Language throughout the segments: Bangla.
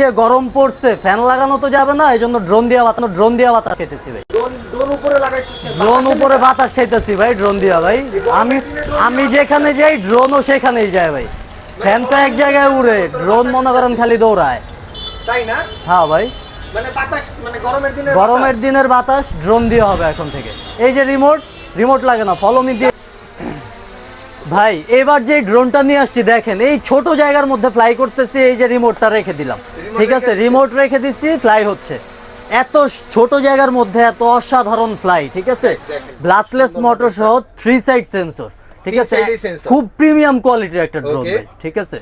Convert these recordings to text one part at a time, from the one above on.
যে গরম পড়ছে ফ্যান লাগানো তো যাবে না এই জন্য ড্রোন দিয়ে বাতানো ড্রোন দিয়ে বাতাস খেতেছি ভাই। ড্রোন উপরে বাতাস খাইতেছি ভাই ড্রোন দিয়া ভাই। আমি আমি যেখানে যাই ড্রোনও সেখানেই যায় ভাই। ফ্যান তো এক জায়গায় উড়ে ড্রোন মনে করেন খালি দৌড়ায়। তাই না? হ্যাঁ ভাই। মানে বাতাস মানে গরমের দিনের বাতাস? ড্রোন দিয়ে হবে এখন থেকে। এই যে রিমোট রিমোট লাগে না ফলো মি দিয়ে ভাই এবার যে ড্রোনটা নিয়ে আসছি দেখেন এই ছোট জায়গার মধ্যে ফ্লাই করতেছি এই যে রিমোটটা রেখে দিলাম। ঠিক আছে? রিমোট রেখে দিচ্ছি ফ্লাই হচ্ছে। এত ছোট জায়গার মধ্যে এত অসাধারণ ফ্লাই ঠিক আছে? দেখেন। ব্লাস্টলেস মোটর সহ থ্রি সাইড সেন্সর ঠিক আছে? খুব প্রিমিয়াম কোয়ালিটির একটা ড্রোন ঠিক আছে?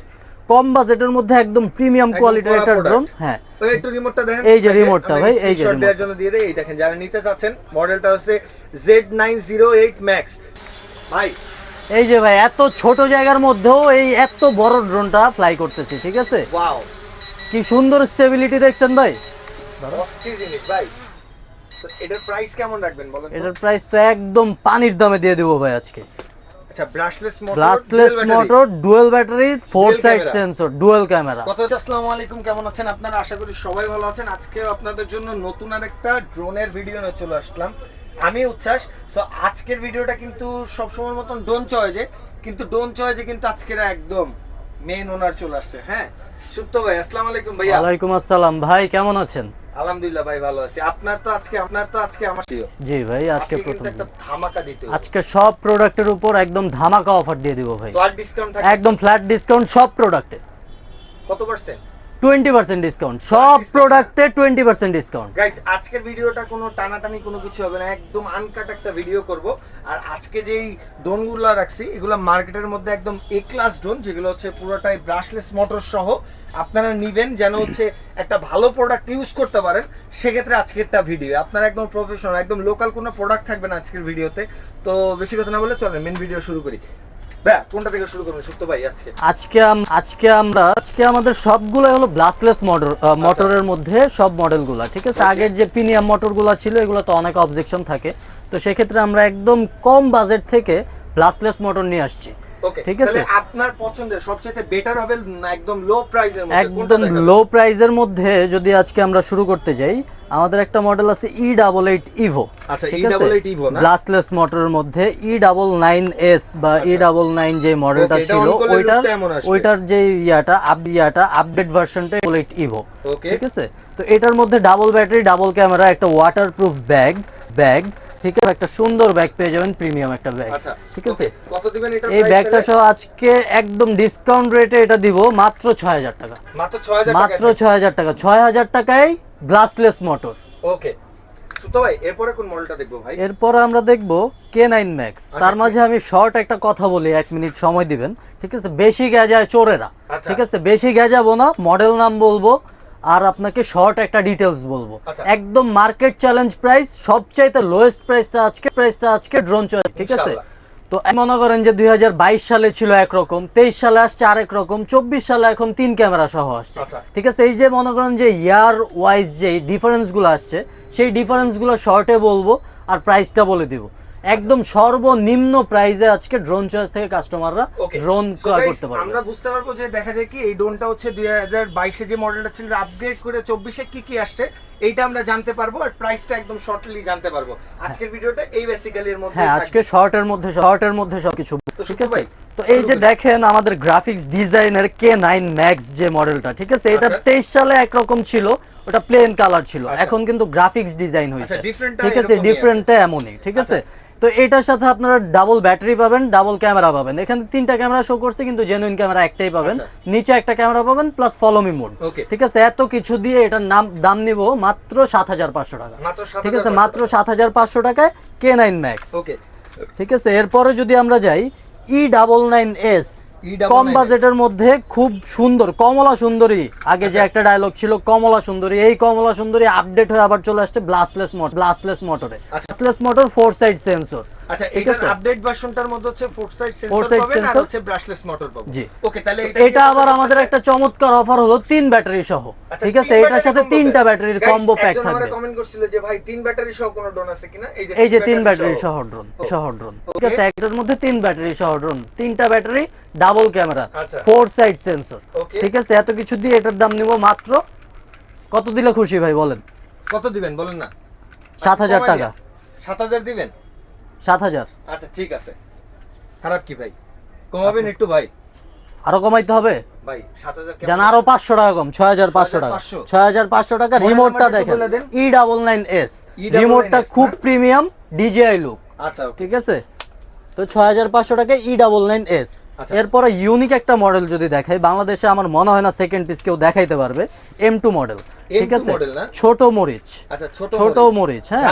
কম বাজেটের মধ্যে একদম প্রিমিয়াম কোয়ালিটির একটা ড্রোন হ্যাঁ। একটু রিমোটটা দেখেন এই যে রিমোটটা ভাই, এই যে জন্য দিয়ে দেই। এই দেখেন যারা নিতে চাচ্ছেন মডেলটা হচ্ছে Z908 Max ভাই এই যে ভাই এত ছোট জায়গার মধ্যেও এই এত বড় ড্রোনটা ফ্লাই করতেছি ঠিক আছে? ওয়াও কি সুন্দর স্টেবিলিটি দেখছেন ভাই। এটার প্রাইস কেমন রাখবেন বলেন তো? এটার প্রাইস তো একদম পানির দামে দিয়ে দেবো ভাই আজকে। আচ্ছা brushless motor brushless motor dual battery four side sensor dual camera কত আসসালামু আলাইকুম কেমন আছেন আপনারা? আশা করি সবাই ভালো আছেন। আজকেও আপনাদের জন্য নতুন আর একটা ড্রোনের ভিডিও নিয়ে চলে আসলাম। আমি উচ্ছ্বাস। সো আজকের ভিডিওটা কিন্তু সবসময়ের মতন ডোন চয়েজে কিন্তু ডোন চয়েজে কিন্তু আজকের একদম মেন ওনার চলে আসছে হ্যাঁ? সুপ্ত ভাই আসসালামু আলাইকুম ভাইয়া। ওয়ালাইকুম আসসালাম। ভাই কেমন আছেন? আলহামদুলিল্লাহ ভাই ভালো আছি। আপনার তো আজকে আপনার তো আজকে আমার। জি ভাই আজকে প্রথম একটা ধামাকা দিতে হবে। আজকে সব প্রোডাক্টের উপর একদম ধামাকা অফার দিয়ে দিব ভাই। আর ডিসকাউন্ট একদম ফ্ল্যাট ডিসকাউন্ট সব প্রোডাক্টে কত পার্সেন্ট টোয়েন্টি পার্সেন্ট ডিসকাউন্ট সব। প্রোডাক্টে টোয়েন্টি পার্সেন্ট ডিসকাউন্ট গাইস আজকের ভিডিওটা কোনো টানাটানি কোনো কিছু হবে না একদম আনকাট একটা ভিডিও করব। আর আজকে যেই ড্রোনগুলো রাখছি এগুলো মার্কেটের মধ্যে একদম এ ক্লাস ড্রোন যেগুলো হচ্ছে পুরোটাই ব্রাশলেস মোটর সহ। আপনারা নিবেন যেন হচ্ছে একটা ভালো প্রোডাক্ট ইউজ করতে পারেন সেক্ষেত্রে আজকেরটা ভিডিও আপনারা একদম প্রফেশনাল একদম লোকাল কোনো প্রোডাক্ট থাকবে না আজকের ভিডিওতে তো। বেশি কথা না বলে চলেন মেন ভিডিও শুরু করি। কোনটা থেকে শুরু করবেন? সুপ্ত ভাই আজকে। আজকে আম- আজকে আমরা আজকে আমাদের সবগুলো হলো ব্লাস্টলেস মোটর মোটরের মধ্যে সব মডেলগুলো ঠিক আছে? আগের যে পিনিয়াম মোটরগুলো ছিল এগুলো তো অনেক অবজেকশন থাকে। তো সেক্ষেত্রে আমরা একদম কম বাজেট থেকে ব্লাসলেস মোটর নিয়ে আসছি। ঠিক আছে। আপনার পছন্দের সবচেয়ে বেটার হবে একদম লো প্রাইসের মধ্যে একদম লো প্রাইজের মধ্যে যদি আজকে আমরা শুরু করতে যাই আমাদের একটা মডেল আছে E double eight Evo E88 Evo মোটরের মধ্যে ই ডাবল নাইন এস বা ই ডাবল নাইন যে মডেলটা ছিল ওইটার। ওইটার যে ইয়াটা আপ ইয়াটা আপডেট ভার্সনটা ডাবল এইট ইভো ঠিক আছে? তো এটার মধ্যে ডাবল ব্যাটারি ডাবল ক্যামেরা একটা ওয়াটার প্রুফ ব্যাগ ব্যাগ ঠিক আছে? একটা সুন্দর ব্যাগ পেয়ে যাবেন প্রিমিয়াম একটা ব্যাগ আচ্ছা ঠিক আছে? কত দিবেন এটা এই ব্যাগটা সহ আজকে একদম ডিসকাউন্ট রেটে এটা দিব মাত্র ছয় হাজার টাকা। মাত্র 6000 মাত্র ছয় হাজার টাকা। হাজার টাকায় গ্লাসলেস মোটর ওকে। সুতো ভাই এরপরে কোন মডেলটা দেখব ভাই? এরপর আমরা দেখব কে নাইন ম্যাক্স তার মাঝে আমি শর্ট একটা কথা বলি এক মিনিট সময় দিবেন। ঠিক আছে? বেশি গেজায় চোরেরা। আচ্ছা। ঠিক আছে? বেশি গেজাবো না মডেল নাম বলব। আর আপনাকে শর্ট একটা ডিটেলস বলব। আচ্ছা। একদম মার্কেট চ্যালেঞ্জ প্রাইস সবচাইতে লোয়েস্ট প্রাইসটা আজকে প্রাইসটা আজকে ড্রোন চলে ঠিক আছে? তো মনে করেন যে দুই হাজার বাইশ সালে ছিল একরকম তেইশ সালে আসছে আরেক রকম চব্বিশ সালে এখন তিন ক্যামেরা সহ আসছে। আচ্ছা। ঠিক আছে? এই যে মনে করেন যে ইয়ার ওয়াইজ যে ডিফারেন্সগুলো আসছে সেই ডিফারেন্সগুলো শর্টে বলব আর প্রাইসটা বলে দিব। একদম সর্বনিম্ন প্রাইসে আজকে ড্রোন চয়েস থেকে কাস্টমাররা ড্রোন ক্রয় করতে পারবে। আমরা বুঝতে পারব যে দেখা যায় কি এই ড্রোনটা হচ্ছে দুই হাজার বাইশে যে মডেলটা ছিল আপগ্রেড করে চব্বিশে কি কি আসছে এইটা আমরা জানতে পারব আর প্রাইসটা একদম শর্টলি জানতে পারব। আজকের ভিডিওটা এই বেসিক্যালি এর মধ্যে হ্যাঁ আজকে শর্টের মধ্যে শর্টের মধ্যে সবকিছু। ঠিক আছে? ভাই, তো এই যে দেখেন আমাদের গ্রাফিক্স ডিজাইনের কে নাইন ম্যাক্স যে মডেলটা ঠিক আছে? এটা আচ্ছা। তেইশ সালে একরকম ছিল ওটা প্লেন কালার ছিল। আচ্ছা। এখন কিন্তু গ্রাফিক্স ডিজাইন হয়েছে। আচ্ছা, ঠিক আছে। ডিফারেন্টটা এমনই ঠিক আছে? তো এটার সাথে আপনারা ডাবল ব্যাটারি পাবেন ডাবল ক্যামেরা পাবেন। এখানে তিনটা ক্যামেরা শো করছে কিন্তু জেনুইন ক্যামেরা একটাই পাবেন। আচ্ছা। নিচে একটা ক্যামেরা পাবেন প্লাস ফলোমি মোড ঠিক আছে? এত কিছু দিয়ে এটার নাম দাম নিব মাত্র সাত হাজার পাঁচশো টাকা। ঠিক আছে? মাত্র সাত হাজার পাঁচশো টাকায় কে নাইন ম্যাক্স ওকে ঠিক আছে? এরপরে যদি আমরা যাই E double nine S E99S কম বাজেটের মধ্যে খুব সুন্দর কমলা সুন্দরী। আগে যে একটা ডায়লগ ছিল কমলা সুন্দরী। এই কমলা সুন্দরী আপডেট হয়ে আবার চলে আসছে ব্লাসলেস মোটর ব্লাসলেস মোটরে brushless motor four side sensor আচ্ছা এটার। আপডেট ভার্সনটার মধ্যে হচ্ছে four side sensor Four side পাবেন আর sensor। হচ্ছে ব্রাশলেস মোটর পাবেন। জি। ওকে তাহলে এটা আবার আমাদের একটা চমৎকার অফার হলো তিন ব্যাটারি সহ। আচ্ছা, ঠিক আছে এটার সাথে তিনটা ব্যাটারির Guys, কম্বো প্যাক একজন আমারে কমেন্ট করছিল যে ভাই তিন ব্যাটারি সহ কোনো ড্রোন আছে কিনা? এই যে এই যে তিন ব্যাটারি সহ। ড্রোন সহ ড্রোন ঠিক আছে একটার মধ্যে তিন ব্যাটারি সহ ড্রোন তিনটা battery double camera. Four side sensor ঠিক আছে এত কিছু দিয়ে এটার দাম নিব মাত্র কত দিলে খুশি ভাই বলেন? কত দিবেন? বলেন না। সাত হাজার টাকা। সাত হাজার দিবেন? সাত হাজার। আচ্ছা ঠিক আছে। খারাপ কি ভাই? কমাবেন একটু ভাই। আরও কমাইতে হবে? জান আরও পাঁচশো টাকা কম ছয় হাজার পাঁচশো টাকা। 6500 ছয় হাজার পাঁচশো টাকা রিমোটটা দেখেন। ই ডাবল নাইন এস রিমোটটা খুব প্রিমিয়াম ডিজিআই লুক আচ্ছা ঠিক আছে? তো ছয় হাজার পাঁচশো টাকা ই ডাবল নাইন এস। এরপরে ইউনিক একটা মডেল যদি দেখাই বাংলাদেশে আমার মনে হয় না সেকেন্ড পিস কেউ দেখাইতে পারবে। এম টু মডেল ঠিক আছে? ছোট মরিচ। আচ্ছা ছোট। মরিচ। হ্যাঁ।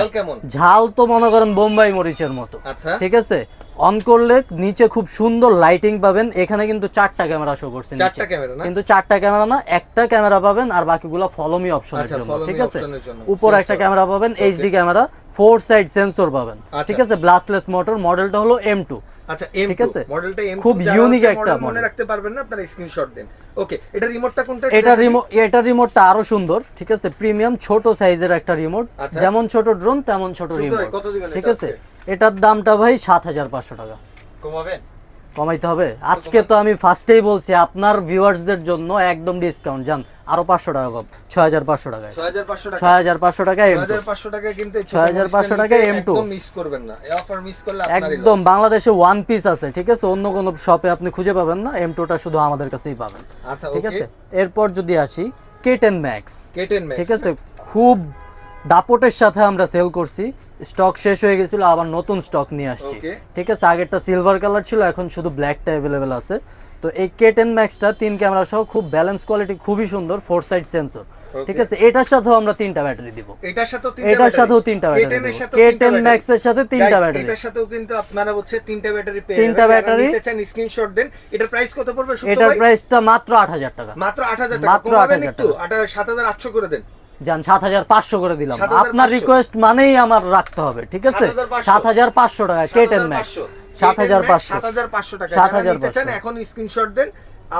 ঝাল তো মনে করেন বোম্বাই মরিচের মতো আচ্ছা। ঠিক আছে? অন করলে নিচে খুব সুন্দর লাইটিং পাবেন এখানে কিন্তু চারটা ক্যামেরা শো করছে। চারটা ক্যামেরা না? কিন্তু চারটা ক্যামেরা না একটা ক্যামেরা পাবেন আর বাকিগুলো ফলোমি অপশনের আচ্ছা, জন্য ঠিক আছে। উপর একটা ক্যামেরা পাবেন. HD camera four side sensor পাবেন আচ্ছা। ঠিক আছে ব্লাস্টলেস মোটর মডেলটা হলো এম টু আচ্ছা এম ঠিক আছে? মডেলটা এম খুব unique একটা মনে রাখতে পারবেন না আপনারা স্ক্রিনশট দেন। ওকে এটা রিমোটটা কোনটা? এটা রিমোট এটা রিমোটটা আরও সুন্দর ঠিক আছে? প্রিমিয়াম ছোট সাইজের একটা রিমোট আচ্ছা। যেমন ছোট ড্রোন তেমন ছোট রিমোট ঠিক আছে? এটার দামটা ভাই সাত হাজার পাঁচশো টাকা। কমাবেন? কমাইতে হবে। আজকে তো আমি ফার্স্টেই বলছি আপনার ভিউয়ার্সদের জন্য একদম ডিসকাউন্ট জান আরও পাঁচশো টাকা কম। ছয় হাজার পাঁচশো টাকায়। 6500 টাকা। ছয় হাজার পাঁচশো টাকা এম 6500 টাকা কিন্তু এই ছোট 6500 টাকা নিতে M2 একদম মিস করবেন না। অফার মিস করলে একদম বাংলাদেশে ওয়ান পিস আছে ঠিক আছে? অন্য কোনো শপে আপনি খুঁজে পাবেন না এম টুটা শুধু আমাদের কাছেই পাবেন। আচ্ছা ঠিক আছে? এরপর যদি আসি কেটেন ম্যাক্স ঠিক আছে? খুব দাপটের সাথে আমরা সেল করছি। স্টক শেষ হয়ে গেছিল আবার নতুন স্টক নিয়ে আসছি। ঠিক আছে আগেরটা সিলভার কালার ছিল এখন শুধু ব্ল্যাকটা অ্যাভেলেবেল আছে। তো এই কে টেন ম্যাক্সটা তিন ক্যামেরা সহ খুব ব্যালেন্স কোয়ালিটি খুবই সুন্দর ফোর সাইড সেন্সর ঠিক আছে এটার সাথেও আমরা তিনটা ব্যাটারি দিব। এটার সাথেও এটার সাথেও তিনটা ব্যাটারি K10 এর দেবো। সাথেও K10 তিনটা ব্যাটারি। Max এর সাথে তিনটা ব্যাটারি। এটার সাথেও কিন্তু আপনারা হচ্ছে তিনটা ব্যাটারি পেয়ে তিনটা ব্যাটারি। নিতে চান স্ক্রিনশট দেন এটার প্রাইস কত পড়বে এটার? প্রাইসটা মাত্র আট হাজার টাকা। মাত্র 8000 টাকা। মাত্র কমাবেন 8,000 একটু 7800 করে দেন। যান সাত হাজার পাঁচশো করে দিলাম। আপনার রিকোয়েস্ট মানেই আমার রাখতে হবে ঠিক আছে? সাত হাজার পাঁচশো। টাকা কে টেন ম্যাক্স সাত হাজার পাঁচশো। 7500 টাকা। সাত হাজার পাঁচশো। এখন স্ক্রিনশট দেন।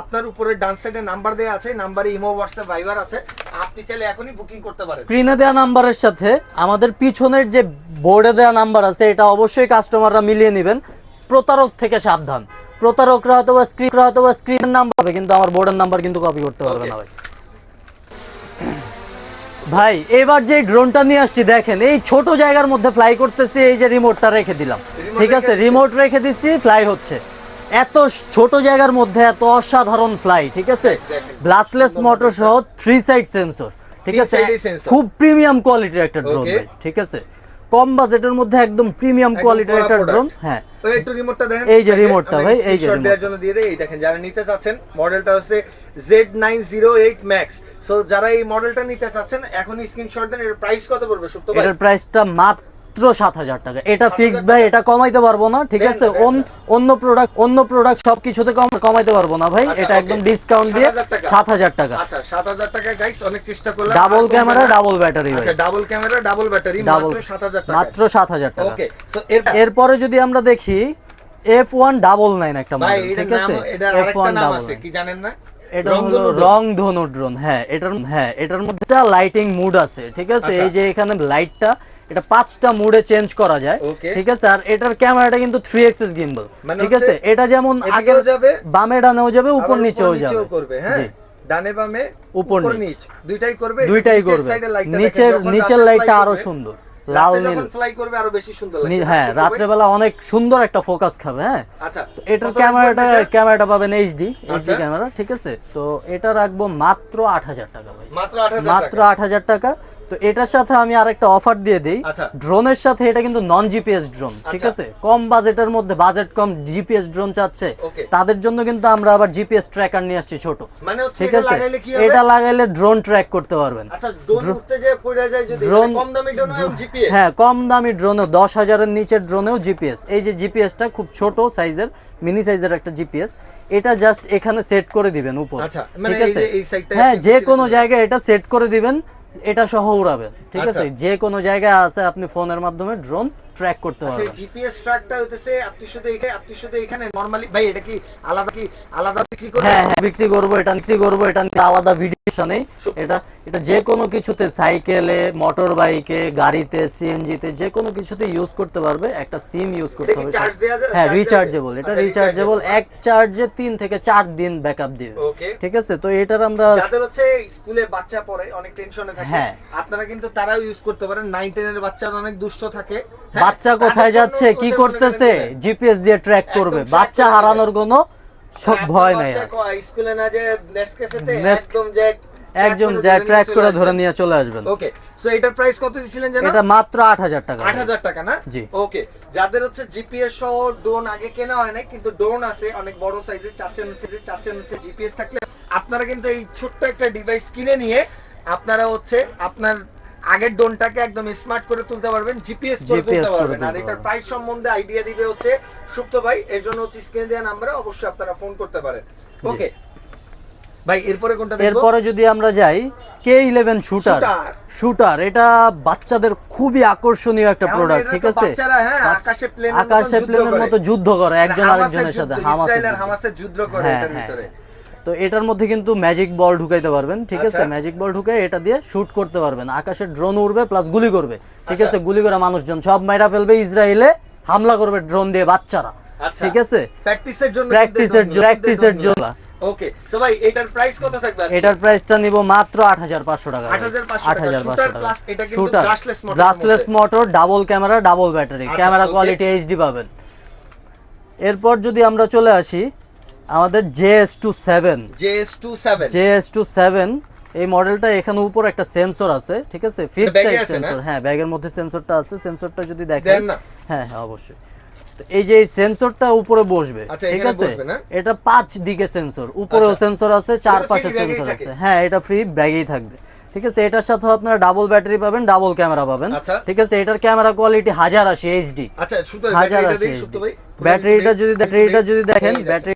আপনার উপরে ডান সাইডে নাম্বার আছে নাম্বারে ইমো হোয়াটসঅ্যাপ ভাইবার আছে। আপনি চাইলে এখনই বুকিং করতে পারেন। স্ক্রিনে নাম্বারের সাথে আমাদের পিছনের যে বোর্ডে দেওয়া নাম্বার আছে এটা অবশ্যই কাস্টমাররা মিলিয়ে নেবেন। প্রতারক থেকে সাবধান। প্রতারকরা হয়তো বা স্ক্রিন হয়তো বা স্ক্রিনের নাম্বার হবে কিন্তু আমার বোর্ডের নাম্বার কিন্তু কপি করতে পারবে না ভাই। ভাই এবার যে ড্রোনটা নিয়ে আসছি দেখেন এই ছোট জায়গার মধ্যে ফ্লাই করতেছি এই যে রিমোটটা রেখে দিলাম। ঠিক আছে? রিমোট রেখে দিচ্ছি ফ্লাই হচ্ছে। এত ছোট জায়গার মধ্যে এত অসাধারণ ফ্লাই ঠিক আছে। ব্লাস্টলেস মোটর সহ থ্রি সাইড সেন্সর ঠিক আছে। খুব প্রিমিয়াম কোয়ালিটির একটা ড্রোন ঠিক আছে? কম বাজেটের মধ্যে একদম প্রিমিয়াম কোয়ালিটির একটা ড্রোন হ্যাঁ। একটু রিমোটটা দেখেন। এই যে রিমোটটা ভাই, এই যে দেওয়ার জন্য দিয়ে দেয় এই দেখেন যারা নিতে চাচ্ছেন মডেলটা হচ্ছে Z908 Max সো যারা এই মডেলটা নিতে চাচ্ছেন এখনই স্ক্রিনশট দেন এর প্রাইস কত পড়বে সুপ্ত ভাই? এটার প্রাইসটা মাত্র সাত হাজার টাকা। এটা ফিক্সড ভাই এটা কমাইতে পারব না ঠিক আছে? অন্য প্রোডাক্ট অন্য প্রোডাক্ট সবকিছুতে কম কমাইতে পারব না ভাই। আচ্ছা, এটা একদম ডিসকাউন্ট দিয়ে সাত হাজার টাকা। আচ্ছা 7000 টাকা গাইস অনেক চেষ্টা করলাম। ডাবল ক্যামেরা ডাবল ব্যাটারি আচ্ছা double camera double battery double মাত্র 7000 টাকা মাত্র সাত হাজার টাকা। ওকে সো এরপরে যদি আমরা দেখি এফ ওয়ান ডাবল নাইন একটা মডেল ঠিক আছে? এফ ওয়ান ডাবল আছে কি জানেন না? এটা হলো রং ধনু ড্রোন হ্যাঁ এটার হ্যাঁ এটার মধ্যে লাইটিং মুড আছে ঠিক আছে? আচ্ছা। এই যে এখানে লাইটটা এটা পাঁচটা মুডে চেঞ্জ করা যায়। ঠিক আছে? আর এটার ক্যামেরাটা কিন্তু থ্রি এক্সেস গিম্বল ঠিক আছে? এটা যেমন আগে যাবে, বামে ডানেও যাবে উপর নিচেও যাবে। করবে হ্যাঁ? ডানে বামে উপর উপর নিচ। নিচ। দুইটাই করবে দুইটাই করবে। side এর light টা দেখেন, নিচের নিচের লাইটটা আরও সুন্দর। লাল নীল। ফ্লাই করবে আরও বেশি সুন্দর লাগবে। হ্যাঁ সুপ্ত ভাই? রাত্রেবেলা অনেক সুন্দর একটা ফোকাস খাবে হ্যাঁ? আচ্ছা এটার ক্যামেরাটা রাখবেন এটা? ক্যামেরাটা পাবেন এইচডি এইচডি আচ্ছা। ক্যামেরা ঠিক আছে? তো এটা রাখব মাত্র আট হাজার টাকা ভাই। মাত্র 8000 আট হাজার টাকা। তো এটার সাথে আমি আরেকটা অফার দিয়ে দিই। আচ্ছা। ড্রোনের সাথে এটা কিন্তু নন জিপিএস ড্রোন ঠিক আচ্ছা। আছে? কম বাজেটের মধ্যে বাজেট কম জিপিএস ড্রোন চাচ্ছে। তাদের জন্য কিন্তু আমরা আবার জিপিএস ট্র্যাকার নিয়ে আসছি ছোট। মানে ঠিক এটা আছে? এটা লাগাইলে ড্রোন ট্র্যাক করতে পারবেন। আচ্ছা ড্রোন হ্যাঁ কম দামি ড্রোনেও দশ হাজারের নিচের ড্রোনেও জিপিএস এই যে জিপিএসটা খুব ছোট সাইজের মিনি সাইজের একটা জিপিএস এটা জাস্ট এখানে সেট করে দিবেন উপর। আচ্ছা, মানে ঠিক আছে? হ্যাঁ যে কোনো জায়গায় এটা সেট করে দিবেন। এটা সহ উড়াবেন ঠিক আচ্ছা। আছে যে কোনো জায়গায় আছে আপনি ফোনের মাধ্যমে ড্রোন ট্র্যাক করতে আচ্ছা পারবেন জিপিএস ট্র্যাকটা হইতেছে আপনি শুধু এখানে আপনি শুধু এখানে নরমালি ভাই এটা কি আলাদা কি আলাদা বিক্রি করে? হ্যাঁ হ্যাঁ বিক্রি করব এটা বিক্রি করব এটা আলাদা ভিডিও নেই এটা এটা যে কোনো কিছুতে সাইকেলে মোটর বাইকে গাড়িতে সিএনজিতে যে কোনো কিছুতে ইউজ করতে পারবে একটা সিম ইউজ করতে যায়? হ্যাঁ রিচার্জেবল এটা আচ্ছা, রিচার্জেবল এক চার্জে তিন থেকে চার দিন ব্যাকআপ দিবে। ওকে ঠিক আছে? তো এটার আমরা যাদের হচ্ছে স্কুলে বাচ্চা পড়ে অনেক টেনশনে থাকে হ্যাঁ। আপনারা কিন্তু তারাও ইউজ করতে পারেন। নাইন টেনের বাচ্চারা অনেক দুষ্ট থাকে। বাচ্চা কোথায় যাচ্ছে কি করতেছে জিপিএস দিয়ে ট্র্যাক করবে। বাচ্চা হারানোর কোনো সব ভয় নাই স্কুলে না যে নেসক্যাফেতে একদম যে একজন যা ট্র্যাক করে ধরে নিয়ে চলে আসবেন। ওকে সো এটার প্রাইস কত দিছিলেন জানো? এটা মাত্র আট হাজার টাকা। আট হাজার টাকা না? জি। ওকে যাদের হচ্ছে জিপিএস সহ ড্রোন আগে কেনা হয় না কিন্তু ড্রোন আছে অনেক বড় সাইজের চাচ্ছেন হচ্ছে যে চাচ্ছেন হচ্ছে জিপিএস থাকলে আপনারা কিন্তু এই ছোট্ট একটা ডিভাইস কিনে নিয়ে আপনারা হচ্ছে আপনার আগের ডোনটাকে একদম স্মার্ট করে তুলতে পারবেন জিপিএস করে তুলতে পারবেন। আর এটার প্রাইস সম্বন্ধে আইডিয়া দিবে হচ্ছে সুপ্ত ভাই এর জন্য হচ্ছে স্ক্রিনে দেওয়া নাম্বারে অবশ্যই আপনারা ফোন করতে পারেন। ওকে ভাই এরপরে কোনটা এরপরে যদি আমরা যাই কে ইলেভেন শুটার। শুটার এটা বাচ্চাদের খুবই আকর্ষণীয় একটা প্রোডাক্ট ঠিক আছে? হ্যাঁ, আকাশে প্লেনের। মতো যুদ্ধ করে একজন আরেকজনের সাথে হামাসের ইসরায়েল যুদ্ধ। হামাসের যুদ্ধ করে হ্যাঁ, এটার হ্যাঁ, ভিতরে। তো এটার মধ্যে কিন্তু ম্যাজিক বল ঢুকাইতে পারবেন ঠিক আছে। ম্যাজিক বল ঢুকে এটা দিয়ে শুট করতে পারবেন। আকাশে ড্রোন উড়বে প্লাস গুলি করবে ঠিক আচ্ছা। আছে? গুলি করে মানুষজন সব মাইরা ফেলবে ইসরায়েলে হামলা করবে ড্রোন দিয়ে বাচ্চারা আচ্ছা। ঠিক আছে? প্র্যাকটিসের জন্য প্র্যাকটিসের প্র্যাকটিসের জন্য ওকে সো ভাই এটার প্রাইস কত থাকবে? এটার প্রাইসটা নিব মাত্র আট হাজার পাঁচশো টাকা 8,500 আট হাজার Shooter পাঁচশো plus টাকা। এটা কিন্তু এর ব্রাসলেস মধ্যে। Motor double camera double battery camera quality HD পাবেন। এরপর যদি আমরা চলে আসি আমাদের J S two seven JS27 J S two seven এই মডেলটা এখানে উপর একটা সেন্সর আছে ঠিক আছে? ফিক্স bag সাইজ সেন্সর হ্যাঁ ব্যাগের মধ্যে সেন্সরটা আছে সেন্সরটা যদি দেখেন হ্যাঁ হ্যাঁ অবশ্যই। তো এই যে এই সেন্সরটা উপরে বসবে আচ্ছা, ঠিক আছে? এটা পাঁচ দিকে সেন্সর উপরেও আচ্ছা। সেন্সর আছে চার পাশে সেন্সর আছে। হ্যাঁ এটা ফ্রি ব্যাগেই থাকবে। ঠিক আছে এটার সাথে আপনারা ডাবল ব্যাটারি পাবেন ডাবল ক্যামেরা পাবেন। আচ্ছা। ঠিক আছে এটার ক্যামেরা কোয়ালিটি হাজার আশি এইচডি আচ্ছা হাজার আশি ব্যাটারিটা যদি ব্যাটারিটা যদি দেখেন ব্যাটারি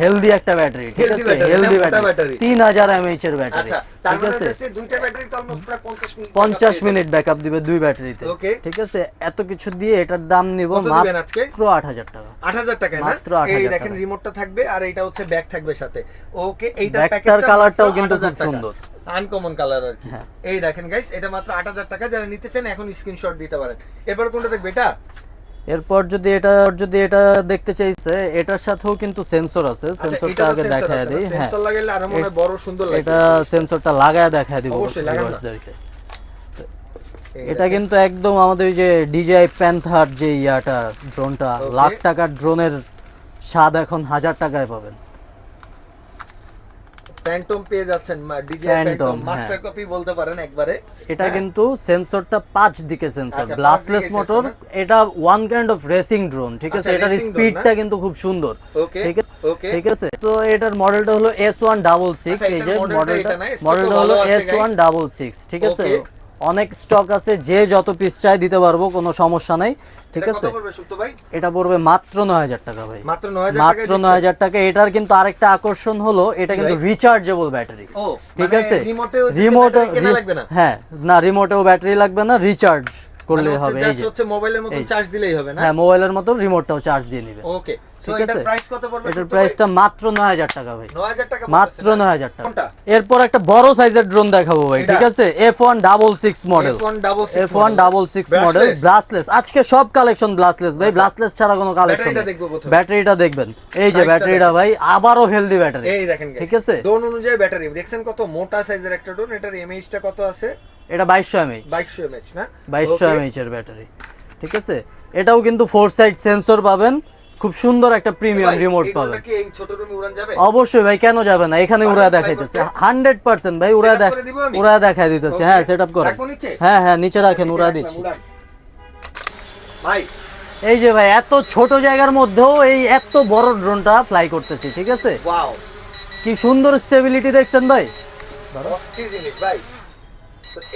হেলদি একটা ব্যাটারি ঠিক আছে? Healthy battery battery। তিন হাজার এমএইচ এর ব্যাটারি আচ্ছা ঠিক মানে আছে? দুইটা ব্যাটারি তো অলমোস্ট প্রায় 50 মিনিট পঞ্চাশ backup মিনিট ব্যাকআপ দিবে দুই ব্যাটারিতে. ঠিক আছে? এত কিছু দিয়ে এটার দাম নিব? মাত্র আট হাজার টাকা। 8000 টাকা না? মাত্র 8000 এই দেখেন রিমোটটা থাকবে আর এটা হচ্ছে ব্যাগ থাকবে সাথে। ওকে এইটার ব্যাগটার প্যাকেজটা কালারটাও কিন্তু খুব সুন্দর। আনকমন কালার আর কি। হ্যাঁ। এই দেখেন গাইস এটা মাত্র 8000 টাকা। যারা নিতে চান এখন স্ক্রিনশট দিতে পারেন। এরপর কোনটা দেখবে এটা? এরপর যদি এটা যদি এটা দেখতে চাইছে এটার সাথেও কিন্তু সেন্সর আছে। আচ্ছা সেন্সরটা আগে দেখায় দেই হ্যাঁ। সেন্সর লাগাইলে আরও মনে বড় সুন্দর লাগে এটা সেন্সরটা লাগায় দেখায় দিব অবশ্যই, লাগান এটা কিন্তু একদম আমাদের যে ডিজিআই প্যান্থার যে ইয়াটা ড্রোনটা লাখ টাকার ড্রোনের স্বাদ এখন হাজার টাকায় পাবেন। ফ্যান্টম পেয়ে যাচ্ছেন ডিজে Phantom, ফ্যান্টম হ্যাঁ। মাস্টার কপি বলতে পারেন একবারে এটা হ্যাঁ। কিন্তু সেন্সরটা পাঁচ দিকে সেন্সর আচ্ছা, ব্লাস্টলেস মোটর এটা one kind of racing drone ঠিক আছে আচ্ছা, এটার racing স্পিডটা কিন্তু খুব সুন্দর ঠিক আছে ঠিক আছে তো এটার মডেলটা হলো এস ওয়ান ডাবল সিক্স আচ্ছা, এই যে মডেলটা মডেলটা হলো ভালো আছে, S one guys। Double six ঠিক আছে. অনেক স্টক আছে যে যত পিস চাই দিতে পারব কোনো সমস্যা নাই। ঠিক আছে? এটা পড়বে মাত্র নয় হাজার টাকা ভাই। মাত্র 9000 টাকা মাত্র নয় হাজার টাকা। এটার কিন্তু আরেকটা আকর্ষণ হলো এটা কিন্তু রিচার্জেবল ব্যাটারি ও ঠিক মানে আছে? রিমোটেও রিমোটে হ্যাঁ না রিমোটেও ব্যাটারি লাগবে না রিচার্জ করলে মানে হবে এই যে হচ্ছে মোবাইলের মতো চার্জ দিলেই হবে না? হ্যাঁ মোবাইলের মতো রিমোটটাও চার্জ দিয়ে নিবে। ওকে সো এটার প্রাইস কত পড়বে এটার প্রাইসটা মাত্র নয় হাজার টাকা ভাই। 9000 টাকা মাত্র বলতেছে না? নয় হাজার টাকা। কোনটা? এরপর একটা বড় সাইজের ড্রোন দেখাবো ভাই ঠিক আছে? F one double six model F166 F one model। Double six model? Brushless আজকে সব কালেকশন ব্লাস্টলেস ভাই আচ্ছা। ব্লাস্টলেস ছাড়া কোনো কালেকশন ব্যাটারিটা দেখব প্রথমে। ব্যাটারিটা দেখবেন। এই যে ব্যাটারিটা ভাই আবারও হেলদি ব্যাটারি এই দেখেন ঠিক আছে? ড্রোন অনুযায়ী ব্যাটারি দেখছেন কত মোটা সাইজের একটা ড্রোন এটার এমএইচ টা কত আছে? এটা বাইশশো এমএইচ 2200 এমএইচ না? বাইশশো এমএইচ এর ব্যাটারি। ঠিক আছে? এটাও কিন্তু ফোর সাইড সেন্সর পাবেন। খুব সুন্দর একটা প্রিমিয়াম রিমোট পাবেন। অবশ্যই ভাই কেন যাবে না? এখানে উড়া দেখাইতেছে। হান্ড্রেড পার্সেন্ট ভাই উড়া দেখ উড়া দেখাই দিতেছে। হ্যাঁ সেট আপ করে। হ্যাঁ হ্যাঁ নিচে রাখেন উড়া দিচ্ছি। ভাই। এই যে ভাই এত ছোট জায়গার মধ্যেও এই এত বড় ড্রোনটা ফ্লাই করতেছি ঠিক আছে? কি সুন্দর স্টেবিলিটি দেখছেন ভাই? ভাই।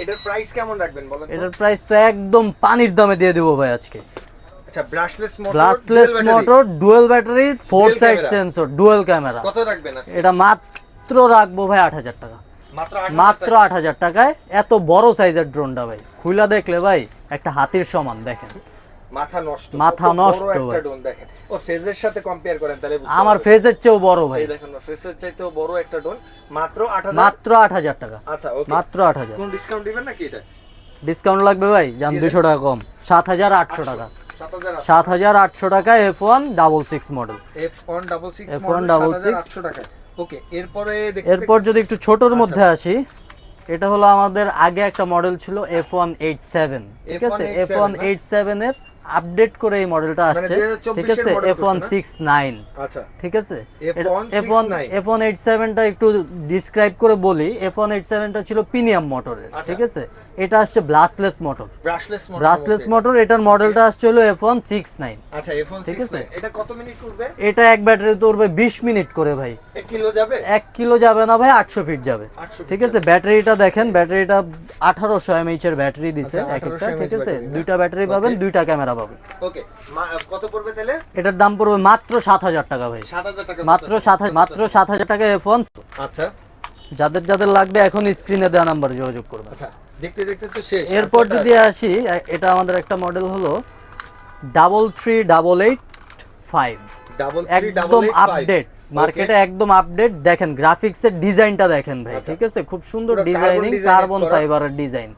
এটার প্রাইস কেমন রাখবেন বলেন? এটার প্রাইস তো একদম পানির দামে দিয়ে দেবো ভাই আজকে। আচ্ছা brushless motor brushless motor dual battery four side sensor dual camera কত রাখবেন এটা মাত্র রাখব ভাই আট হাজার টাকা। মাত্র 8000 আট হাজার টাকায় এত বড় সাইজের ড্রোনটা ভাই। খুইলা দেখলে ভাই একটা হাতির সমান দেখেন। মাথা নষ্ট। মাথা নষ্ট একটা। ড্রোন দেখেন। ও ফেজের সাথে কম্পেয়ার করেন তাহলে আমার ফেজের চেয়েও বড় ভাই। দেখেন ফেজের চাইতেও বড় একটা ড্রোন মাত্র 8000 মাত্র আট হাজার টাকা। আচ্ছা ওকে মাত্র আট হাজার। কোন ডিসকাউন্ট দিবেন নাকি এটা? ডিসকাউন্ট লাগবে ভাই দিয়ে দুশো টাকা কম। সাত হাজার আটশো টাকা। 7000 সাত হাজার আটশো টাকা F one double six model F1 double six F1 double six. আটশো টাকা ওকে এরপরে এরপর যদি একটু ছোটর আচ্ছা। মধ্যে আসি এটা হলো আমাদের আগে একটা মডেল ছিল এফ ওয়ান এইট সেভেন ঠিক আছে? F187 F one eight seven এর আপডেট করে এই মডেলটা মানে আসছে। ঠিক আছে? F one? সিক্স নাইন আচ্ছা। ঠিক আছে? F1 F one F one eight সেভেনটা একটু ডিসক্রাইব করে বলি। এফ ওয়ান এইট সেভেনটা ছিল প্রিমিয়াম মোটরের আচ্ছা। ঠিক আছে? এটা আসছে brushless motor. Brushless model brushless motor এটার মডেলটা আসছে হলো এফ ওয়ান সিক্স নাইন আচ্ছা F1 ঠিক আছে। এটা কত মিনিট করবে এটা এক ব্যাটারিতে উঠবে বিশ মিনিট করে ভাই। 1 কিলো যাবে? এক কিলো যাবে না ভাই আটশো ফিট যাবে। ঠিক আছে? ব্যাটারিটা দেখেন ব্যাটারিটা আঠারোশো এমএইচ এর ব্যাটারি দিছে আচ্ছা, এক একটা ঠিক আছে? দুইটা ব্যাটারি পাবেন দুইটা ক্যামেরা পাবেন। ওকে কত পড়বে তাহলে? এটার দাম পড়বে মাত্র সাত হাজার টাকা ভাই। 7000 টাকা মাত্র সাত হাজার মাত্র সাত হাজার টাকা ফোন আচ্ছা। যাদের যাদের লাগবে এখন স্ক্রিনে দেওয়া নাম্বারে যোগাযোগ করবেন। আচ্ছা। দেখতে দেখতে তো শেষ। এরপর যদি আসি এটা আমাদের একটা মডেল হলো double three double eight five double একদম আপডেট মার্কেটে একদম আপডেট দেখেন গ্রাফিক্স এর ডিজাইনটা দেখেন ভাই আচ্ছা। ঠিক আছে? খুব সুন্দর ডিজাইনিং কার্বন করা। ফাইবারের ডিজাইন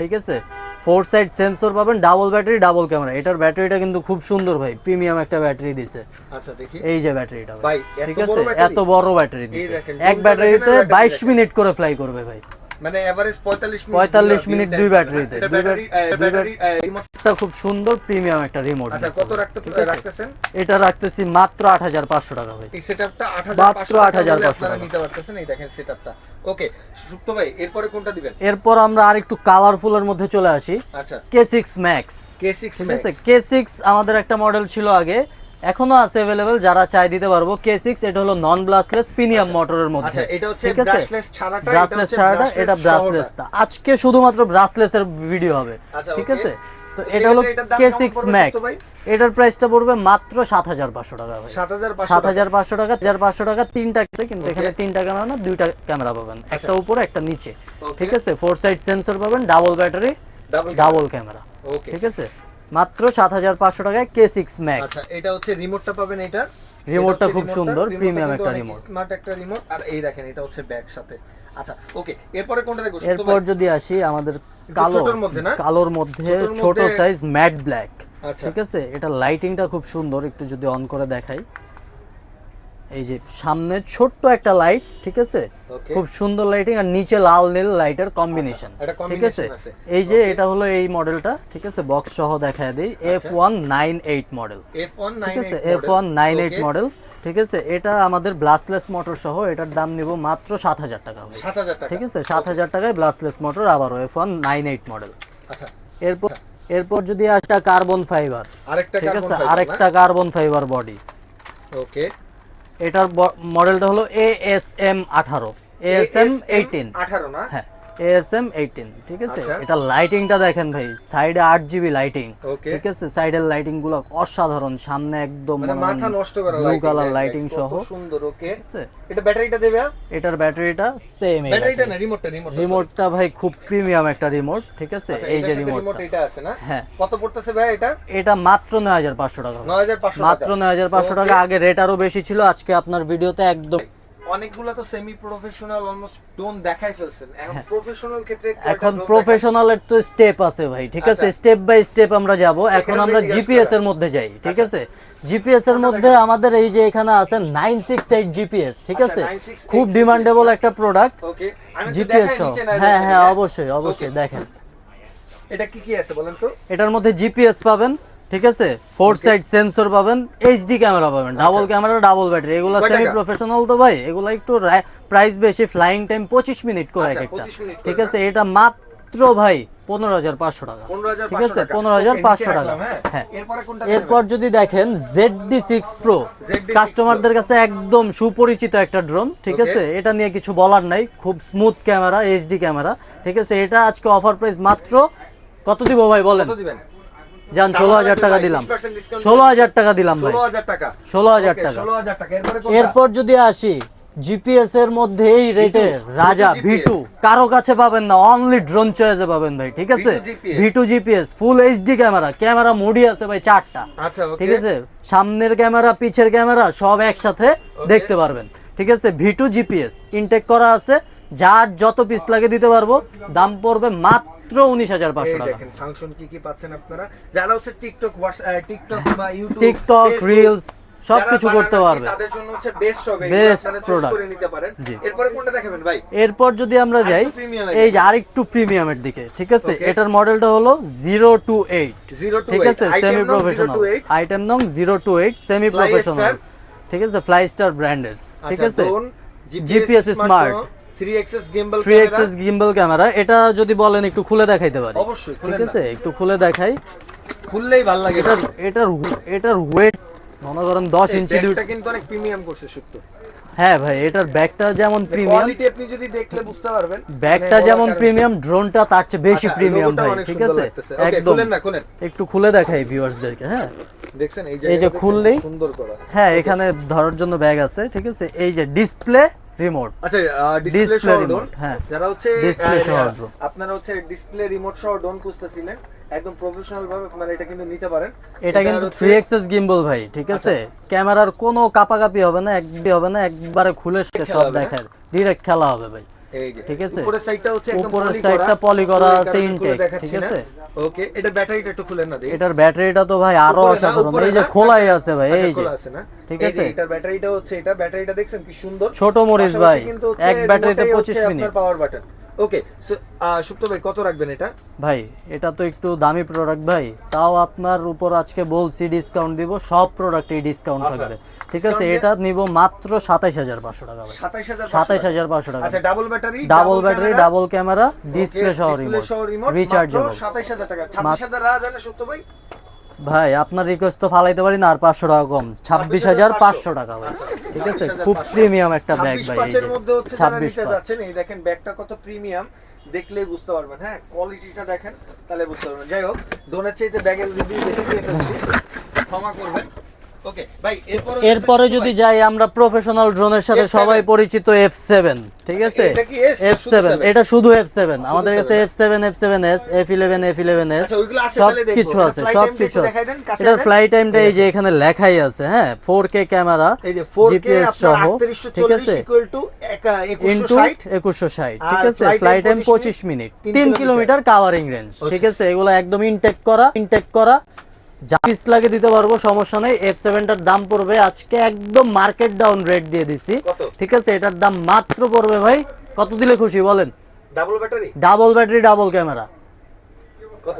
ঠিক আছে? ফোর সাইড সেন্সর পাবেন ডাবল ব্যাটারি ডাবল ক্যামেরা এটার ব্যাটারিটা কিন্তু খুব সুন্দর ভাই প্রিমিয়াম একটা ব্যাটারি দিছে। আচ্ছা দেখি। এই যে ব্যাটারিটা ভাই, ঠিক আছে? এত বড় ব্যাটারি দিছে। এক ব্যাটারিতে দেখেন। 22 মিনিট করে ফ্লাই করবে ভাই। মানে এভারেজ 45 মিনিট 45 মিনিট দুই ব্যাটারিতে, ব্যাটারি ব্যাটারি- দুই ব্যাটারি রিমোট এটা খুব সুন্দর প্রিমিয়াম একটা রিমোট আচ্ছা কত রাখতে রাখতেছেন? এটা রাখতেছি মাত্র 8500 টাকা ভাই। এই সেটআপটা মাত্র 8500 8500 আপনারা টাকা। নিতে পারতেছেন এই দেখেন সেটআপটা ওকে সুপ্ত ভাই এরপরে কোনটা দিবেন? এরপর আমরা আরেকটু কালারফুলের মধ্যে চলে আসি। আচ্ছা। কে সিক্স ম্যাক্স K6 ঠিক Max। আছে কে সিক্স আমাদের একটা মডেল ছিল আগে। এখনও আছে অ্যাভেলেবেল যারা চাই দিতে পারব কে সিক্স এটা হলো নন ব্লাস্টলেস প্রিমিয়াম মোটরের মধ্যে। আচ্ছা, এটা হচ্ছে brushless ছাড়াটা, হচ্ছে ছাড়াটা এটা সহটা। ব্রাসলেসটা আজকে শুধুমাত্র ব্রাসলেস এর ভিডিও হবে। আচ্ছা, ঠিক আছে? তো এটা হলো সেক্ষেত্রে এটার দাম কে কেমন সিক্স পড়বে ম্যাক্স সুপ্ত ভাই? এটার প্রাইসটা পড়বে মাত্র সাত হাজার পাঁচশো টাকা ভাই। 7500 সাত হাজার পাঁচশো টাকা হাজার পাঁচশো টাকা তিনটা আছে কিন্তু. এখানে তিনটা ক্যামেরা না দুইটা ক্যামেরা পাবেন। একটা উপরে একটা নিচে। ঠিক আছে? ফোর সাইড সেন্সর পাবেন double battery double double camera okay ঠিক আছে? মাত্র সাত হাজার পাঁচশো টাকায় কে সিক্স ম্যাক্স আচ্ছা এটা হচ্ছে রিমোটটা পাবেন এটা। রিমোটটা খুব সুন্দর, প্রিমিয়াম একটা রিমোট। স্মার্ট একটা রিমোট আর এই দেখেন এটা হচ্ছে ব্যাগ সাথে। আচ্ছা ওকে এরপরে কোনটা দেখব? এরপর যদি আসি আমাদের কালো মধ্যে না? কালোর মধ্যে ছোট সাইজ ম্যাট ব্ল্যাক। ঠিক আছে? এটা লাইটিংটা খুব সুন্দর একটু যদি অন করে দেখাই। এই যে সামনে ছোট্ট একটা লাইট ঠিক আছে? খুব সুন্দর লাইটিং আর নিচে লাল নীল লাইটের কম্বিনেশন আচ্ছা, ঠিক আছে? এই যে এটা হলো এই মডেলটা ঠিক আছে? বক্স সহ দেখায় দিই। F one nine eight model F1 ঠিক আছে? F one nine eight model ঠিক আছে? এটা আমাদের ব্লাস্টলেস মোটর সহ এটার দাম নিব মাত্র সাত হাজার টাকা হবে ঠিক আছে? সাত হাজার টাকায় ব্লাস্টলেস মোটর আবারও F one nine eight model আচ্ছা। এরপর এরপর যদি একটা কার্বন ফাইবার আরেকটা ঠিক আছে? আরেকটা কার্বন ফাইবার বডি ওকে এটার মডেলটা হলো এ এস এম আঠারো। এ এস এম এইটিন 18 না? হ্যাঁ। এ এস এম এইটিন ঠিক আছে? আচ্ছা। এটা লাইটিংটা দেখেন ভাই সাইডে আট জিবি লাইটিং ঠিক আছে? সাইডের লাইটিংগুলো অসাধারণ সামনে একদম মানে মাথা নষ্ট করা ব্লু কালার লাইটিং সহ সুন্দর ওকে এটা ব্যাটারিটা দেবে এটার ব্যাটারিটা সেম ব্যাটারিটা না রিমোটটা রিমোট রিমোটটা ভাই খুব প্রিমিয়াম একটা রিমোট ঠিক আছে? আচ্ছা, এই যে রিমোট রিমোট এটা আছে না? হ্যাঁ। কত পড়তেছে ভাই এটা? এটা মাত্র নয় হাজার পাঁচশো টাকা। 9500 মাত্র টাকা। নয় হাজার পাঁচশো টাকা আগে রেট আরও বেশি ছিল আজকে আপনার ভিডিওতে একদম অনেকগুলো তো সেমি প্রফেশনাল অলমোস্ট টোন দেখাই ফেলছেন। এখন প্রফেশনাল ক্ষেত্রে হ্যাঁ। এখন প্রফেশনালের তো স্টেপ আছে ভাই ঠিক আছে? আচ্ছা। স্টেপ বাই স্টেপ আমরা যাব। এখন আমরা জিপিএস এর মধ্যে যাই ঠিক আচ্ছা। আছে জিপিএস এর মধ্যে আমাদের এই যে এখানে আছে নাইন সিক্স এইট জিপিএস ঠিক আচ্ছা, আছে? খুব ডিমান্ডেবল একটা প্রোডাক্ট একটু জিপিএস হ্যাঁ হ্যাঁ অবশ্যই অবশ্যই দেখেন। এটা কি কি আছে বলেন তো? এটার মধ্যে জিপিএস পাবেন। ঠিক আছে? ফোর সাইড সেন্সর পাবেন এইচডি ক্যামেরা পাবেন ডাবল ক্যামেরা ডাবল ব্যাটারি এগুলো সেমি প্রফেশনাল তো ভাই এগুলো একটু প্রাইস বেশি ফ্লাইং টাইম পঁচিশ মিনিট করে এক আচ্ছা, একটা 25 মিনিট ঠিক আছে? এটা মাত্র ভাই পনেরো হাজার পাঁচশো টাকা। 15500 ঠিক আছে। পনেরো হাজার পাঁচশো টাকা। হ্যাঁ। হ্যাঁ। এরপরে যদি দেখেন ZD সিক্স প্রো কাস্টমারদের কাছে একদম সুপরিচিত একটা ড্রোন ঠিক আছে? এটা নিয়ে কিছু বলার নাই খুব স্মুথ ক্যামেরা এইচডি ক্যামেরা ঠিক আছে? এটা আজকে অফার প্রাইস মাত্র কত দিব ভাই বলেন? কত দিবেন? যান ষোলো হাজার টাকা দিলাম। 20% ষোলো হাজার টাকা দিলাম ভাই। 16000 টাকা। ষোলো হাজার টাকা। 16000 টাকা। এরপরে যদি আসি জিপিএস এর মধ্যে এই রেটে রাজা V2 ভিটু কারও কাছে পাবেন না। অনলি ড্রোন চয়েসে পাবেন ভাই ঠিক আছে? V2 GPS V two GPS full HD camera camera Modi আছে ভাই চারটা। আচ্ছা ঠিক আছে? সামনের ক্যামেরা পিছের ক্যামেরা সব একসাথে দেখতে পারবেন। ঠিক আছে? ভিটু জিপিএস ইনটেক করা আছে। যার যত পিস লাগে দিতে পারব। দাম পড়বে মাত্র উনিশ হাজার পাঁচশো টাকা। দেখেন ফাংশন কি কি পাচ্ছেন আপনারা? যারা হচ্ছে টিকটক টিকটক বা ইউটিউব টিকটক, Reels সবকিছু করতে পারবে। তাদের জন্য হচ্ছে বেস্ট হবে চুজ product। করে নিতে পারেন। এরপরে কোনটা দেখাবেন ভাই? এরপর যদি আমরা যাই এই যে আরেকটু প্রিমিয়ামের দিকে ঠিক আছে? এটার মডেলটা হলো জিরো টু এইট 028 ঠিক আছে? সেমি প্রফেশনাল আইটেম নং zero two eight semi professional ঠিক আছে? ফ্লাই স্টার ব্র্যান্ডের ঠিক আচ্ছা আছে? Drone GPS smart। 3 axis gimbal three axis gimbal camera এটা যদি বলেন একটু খুলে দেখাইতে পারি। অবশ্যই, ঠিক আছে? একটু খুলে দেখাই। খুললেই ভালো লাগে এটার এটার এটার ওয়েট মনে করেন দশ ইঞ্চি কিন্তু অনেক প্রিমিয়াম করছে সুক্ত হ্যাঁ ভাই এটার ব্যাগটা যেমন প্রিমিয়াম কোয়ালিটি আপনি যদি দেখলে বুঝতে পারবেন। ব্যাগটা মানে যেমন প্রিমিয়াম ড্রোনটা তার চেয়ে বেশি আচ্ছা, প্রিমিয়াম ভাই ঠিক আছে? একদম। খুলেন না, খুলেন। একটু খুলে দেখাই ভিউয়ার্সদেরকে হ্যাঁ? দেখছেন এই এই যে খুললেই সুন্দর করা। হ্যাঁ এখানে ধরার জন্য ব্যাগ আছে ঠিক আছে? এই যে ডিসপ্লে রিমোট আচ্ছা ডিসপ্লে সহ ড্রোন হ্যাঁ। যারা হচ্ছে সহ drone। আপনারা হচ্ছে ডিসপ্লে রিমোট সহ ড্রোন খুঁজতেছিলেন একদম প্রফেশনাল ভাবে আপনারা এটা কিন্তু নিতে পারেন। এটা কিন্তু হচ্ছে- গিম্বল ভাই ঠিক আছে? ক্যামেরার কোনো কাপাকাপি হবে না একদি হবে না একবারে খুলে সব দেখায়। ডিরেক্ট খেলা হবে ভাই। ঠিক আছে? উপরের সাইডটা হচ্ছে একদম পলি করা আছে দেখাচ্ছি ঠিক আছে? ওকে এটা ব্যাটারিটা একটু খুলেন না দেখি এটার ব্যাটারিটা তো ভাই আরও অসাধারণ এই যে খোলাই আছে ভাই আচ্ছা, এই যে আছে না? ঠিক আছে? এটার ব্যাটারিটা হচ্ছে এটা ব্যাটারিটা দেখছেন কি সুন্দর ছোট মরিচ ভাই, এক ব্যাটারিতে remote-এই 25 মিনিট। আপনার পাওয়ার বাটন ওকে সুপ্ত ভাই কত রাখবেন এটা ভাই এটা তো একটু দামি প্রোডাক্ট ভাই তাও আপনার উপর আজকে বলছি ডিসকাউন্ট দিব সব প্রোডাক্টে ডিসকাউন্ট আচ্ছা। থাকবে ঠিক আছে এটা নিব মাত্র সাতাইশ হাজার পাঁচশো টাকা সাতাইশ হাজার পাঁচশো টাকা। আচ্ছা double battery double battery double camera display সহ রিমোট রিচার্জেবল সাতাইশ হাজার টাকা। ছাব্বিশ হাজার সত্য ভাই? ভাই আপনার রিকোয়েস্ট তো ফালাইতে পারি না আর পাঁচশো টাকা কম। ছাব্বিশ হাজার পাঁচশো টাকা ভাই। ঠিক আছে খুব প্রিমিয়াম একটা ব্যাগ ভাই ছাব্বিশ এই দেখেন ব্যাগটা কত প্রিমিয়াম দেখলেই বুঝতে পারবেন হ্যাঁ? কোয়ালিটিটা দেখেন তাহলে বুঝতে পারবেন। যাই হোক দোনের চাইতে ব্যাগের রিভিউ বেশি দিয়ে ফেলছি। ক্ষমা করবেন। এরপরে যদি যাই আমরা প্রফেশনাল ড্রোনের সাথে সবাই পরিচিত এফ সেভেন ঠিক আছে? এফ সেভেন এটা শুধু এফ সেভেন আমাদের কাছে F seven F seven S F eleven F eleven S সব কিছু আছে সব কিছু আছে এটার ফ্লাই টাইমটা এই যে এখানে লেখাই আছে হ্যাঁ ফোর কে ক্যামেরা এই যে 4K জিপিএস সহ 3840 ঠিক আছে? ইন্টু একুশশো ষাট। ঠিক আছে? ফ্লাইট টাইম পঁচিশ মিনিট তিন কিলোমিটার। Covering range. ঠিক আছে? এগুলো একদম ইনটেক করা ইনটেক করা। যা পিস লাগে দিতে পারব সমস্যা নেই। এফ সেভেনটার দাম পড়বে আজকে একদম মার্কেট ডাউন রেট দিয়ে দিছি। ঠিক আছে এটার দাম মাত্র পড়বে ভাই কত দিলে খুশি বলেন? Double battery double battery double camera কত?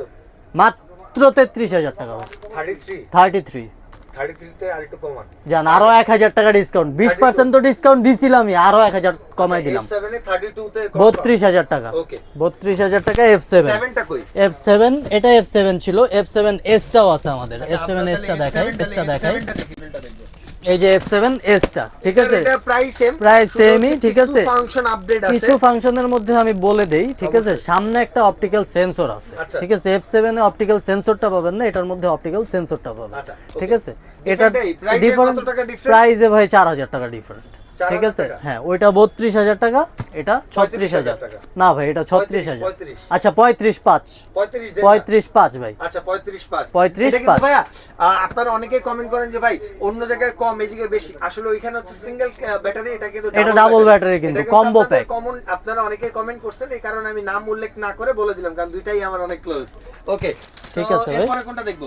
মাত্র তেত্রিশ হাজার টাকা 33 থার্টি থ্রি 33 তে আরেকটু কমান। জান আরও এক হাজার টাকা ডিসকাউন্ট বিশ পার্সেন্ট তো ডিসকাউন্ট দিছিলামই আরও এক হাজার কমাই দিলাম। F7 এ 32 তে টাকা. বত্রিশ হাজার টাকা এফ সেভেন 7 টা কই? এফ সেভেন এটা এফ সেভেন ছিল। এফ সেভেন এসটাও আছে আমাদের। এফ সেভেন এসটা দেখাই এসটা দেখাই। এই যে F7 S টা ঠিক আছে? এটা প্রায় সেম প্রায় সেমই ঠিক আছে? ফাংশন আপডেট আছে। কিছু ফাংশনের মধ্যে আমি বলে দেই ঠিক আছে? সামনে একটা অপটিক্যাল সেন্সর আছে আচ্ছা। ঠিক আছে? এফ সেভেন এ অপটিক্যাল সেন্সরটা পাবেন না এটার মধ্যে অপটিক্যাল সেন্সরটা পাবেন। আচ্ছা, ঠিক আছে? এটা প্রাইস এ কত টাকা ডিফারেন্ট প্রাইসে ভাই চার হাজার টাকা ডিফারেন্ট 4,000 ঠিক আছে? হ্যাঁ ওইটা বত্রিশ হাজার টাকা এটা ছত্রিশ হাজার। টাকা। না ভাই এটা ছত্রিশ হাজার। আচ্ছা পঁয়ত্রিশ পাঁচ। 35 দেন না। পঁয়ত্রিশ পাঁচ ভাই। আচ্ছা 35 পাঁচ। 35 এটা কিন্তু পাঁচ। ভাইয়া আপনারা অনেকেই কমেন্ট করেন যে ভাই অন্য জায়গায় কম এদিকে বেশি। আসলে ওইখানে হচ্ছে সিঙ্গেল ব্যাটারি এটা কিন্তু এটা double battery কিন্তু, combo pack। কমন আপনারা অনেকেই কমেন্ট করছেন এই কারণে আমি নাম উল্লেখ না করে বলে দিলাম কারণ দুইটাই আমার অনেক ক্লোজ ওকে ঠিক আছে ভাই। কোনটা দেখব?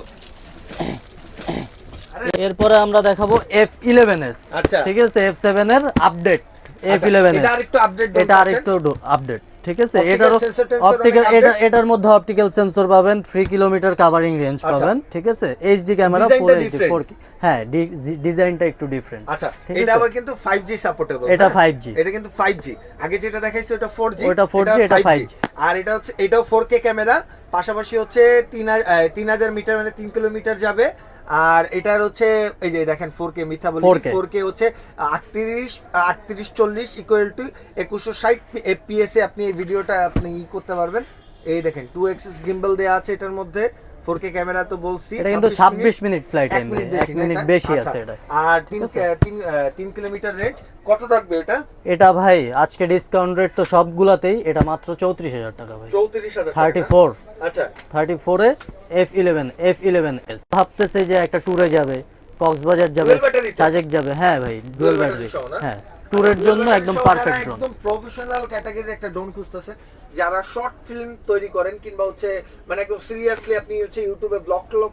এরপরে আমরা দেখাবো এফ ইলেভেন এস। ঠিক আছে? এফ সেভেন এর আপডেট এফ ইলেভেন এটা আরেকটু আপডেট ঠিক আছে? এটারও অপটিক্যাল এটা এটার মধ্যে অপটিক্যাল সেন্সর পাবেন থ্রি কিলোমিটার কাভারিং রেঞ্জ। পাবেন ঠিক আছে? এইচডি ক্যামেরা Design টা ফোর এইচডি different? ফোর হ্যাঁ ডিজাইনটা একটু ডিফারেন্ট আচ্ছা এটা আবার কিন্তু 5G সাপোর্টেবল এটা 5G এটা কিন্তু 5G আগে যেটা দেখাইছে ওটা 4G ওটা 4G, এটা 5G আর এটা হচ্ছে এটাও 4K ক্যামেরা পাশাপাশি হচ্ছে 3000 মিটার মানে 3 কিলোমিটার যাবে। আর এটার হচ্ছে এই যে দেখেন ফোর কে মিথ্যা বলি 4K 4K হচ্ছে 38 38 40 ইকুয়াল টু 2160 এফপিএস এ আপনি এই ভিডিওটা আপনি ই করতে পারবেন। এই দেখেন টু এক্সিস গিম্বল দেওয়া আছে এটার মধ্যে। ফোর কে ক্যামেরা তো বলছি এটা কিন্তু 26 মিনিট flight এক time, মিনিট বেশি বেশি আচ্ছা। আছে এটা। আর তিন তিন আহ, তিন কিলোমিটার রেঞ্জ কত থাকবে এটা? এটা ভাই আজকে ডিসকাউন্ট রেট তো সবগুলাতেই এটা মাত্র চৌত্রিশ হাজার টাকা ভাই। চৌত্রিশ হাজার থার্টি ফোর আচ্ছা। থার্টি ফোরে F eleven F eleven S ভাবতেছে যে একটা ট্যুরে যাবে কক্সবাজার যাবে? সাজেক যাবে হ্যাঁ ভাই ডুয়েল ব্যাটারি হ্যাঁ ট্যুরের জন্য একদম পারফেক্ট ড্রোন একদম প্রফেশনাল ক্যাটাগরির একটা ড্রোন খুঁজতেছে। যারা শর্ট ফিল্ম তৈরি করেন কিংবা হচ্ছে মানে একদম সিরিয়াসলি আপনি হচ্ছে ইউটিউবে ব্লগ ট্লগ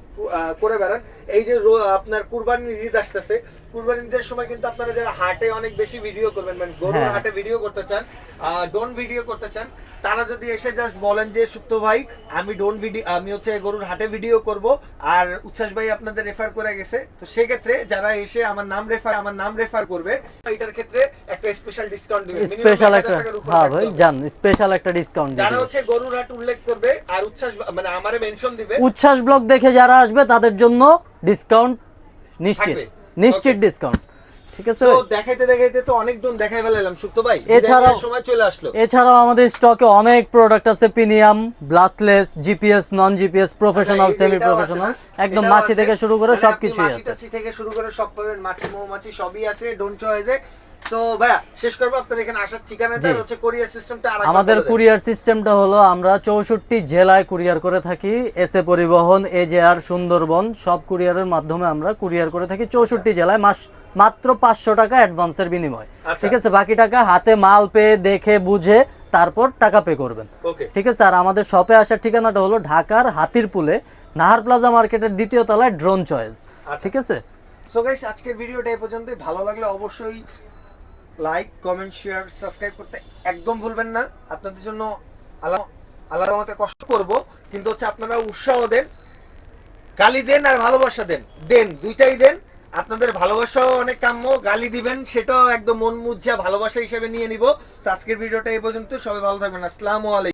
করে বেড়ান এই যে আপনার কুরবানির ঈদ আসতেছে কুরবানির ঈদের সময় কিন্তু আপনারা যারা হাটে অনেক বেশি ভিডিও করবেন মানে গরুর হ্যাঁ। হাটে ভিডিও করতে চান ডোন ভিডিও করতে চান তারা যদি এসে জাস্ট বলেন যে সুপ্ত ভাই আমি ডোন ভিডিও আমি হচ্ছে গরুর হাটে ভিডিও করব আর উচ্ছ্বাস ভাই আপনাদের রেফার করে গেছে তো সেক্ষেত্রে যারা এসে আমার নাম রেফার আমার নাম রেফার করবে এটার ক্ষেত্রে একটা স্পেশাল ডিসকাউন্ট দিবে Minimum স্পেশাল একটা হ্যাঁ ভাই জান স্পেশাল একটা ডিসকাউন্ট যারা হচ্ছে গরুর হাট উল্লেখ করবে আর উচ্ছ্বাস মানে আমারে মেনশন দিবে। উচ্ছ্বাস ব্লগ দেখে যারা আসবে তাদের জন্য ডিসকাউন্ট নিশ্চিত। নিশ্চিত ডিসকাউন্ট ঠিক আছে? তো দেখাইতে দেখাইতে তো অনেক দূর দেখাই ফেলাম সুপ্ত ভাই এছাড়াও- সময় চলে আসলো। এছাড়াও আমাদের স্টকে অনেক প্রোডাক্ট আছে premium brushless GPS non GPS professional semi professional একদম মাছি থেকে শুরু করে মানে সবকিছুই মাছি আছে। টাছি থেকে শুরু করে সব পাবেন। মাছি মৌমাছি সবই আছে। ডোন্ট চয়েসে তো আমাদের কুরিয়ার সিস্টেমটা হলো আমরা চৌষট্টি জেলায় কুরিয়ার করে থাকি এসএ পরিবহন এজেআর সুন্দরবন সব কুরিয়ারের মাধ্যমে আমরা কুরিয়ার করে থাকি চৌষট্টি জেলায় মাস মাত্র পাঁচশো টাকা অ্যাডভান্সের বিনিময়। আচ্ছা। ঠিক আছে বাকি টাকা হাতে মাল পেয়ে দেখে বুঝে তারপর টাকা পে করবেন। ঠিক আছে আর আমাদের শপে আসার ঠিকানাটা হলো ঢাকার হাতিরপুলে নাহার প্লাজা মার্কেটের দ্বিতীয় তলায় ড্রোন চয়েস আচ্ছা। ঠিক আছে? সো গাইস আজকের ভিডিওটা এই পর্যন্তই। ভালো লাগলে অবশ্যই লাইক কমেন্ট শেয়ার সাবস্ক্রাইব করতে একদম ভুলবেন না। আপনাদের জন্য আল্লাহ আল্লাহর রহমতে কষ্ট করব, কিন্তু হচ্ছে আপনারা উৎসাহ দেন, গালি দেন আর ভালোবাসা দেন। দেন, দুইটাই দেন। আপনাদের ভালোবাসাও অনেক কাম্য, গালি দিবেন, সেটাও একদম মন মুজ্জা ভালোবাসা হিসেবে নিয়ে নিব। আজকের ভিডিওটা এই পর্যন্ত, সবাই ভালো থাকবেন। আসসালামু আলাইকুম।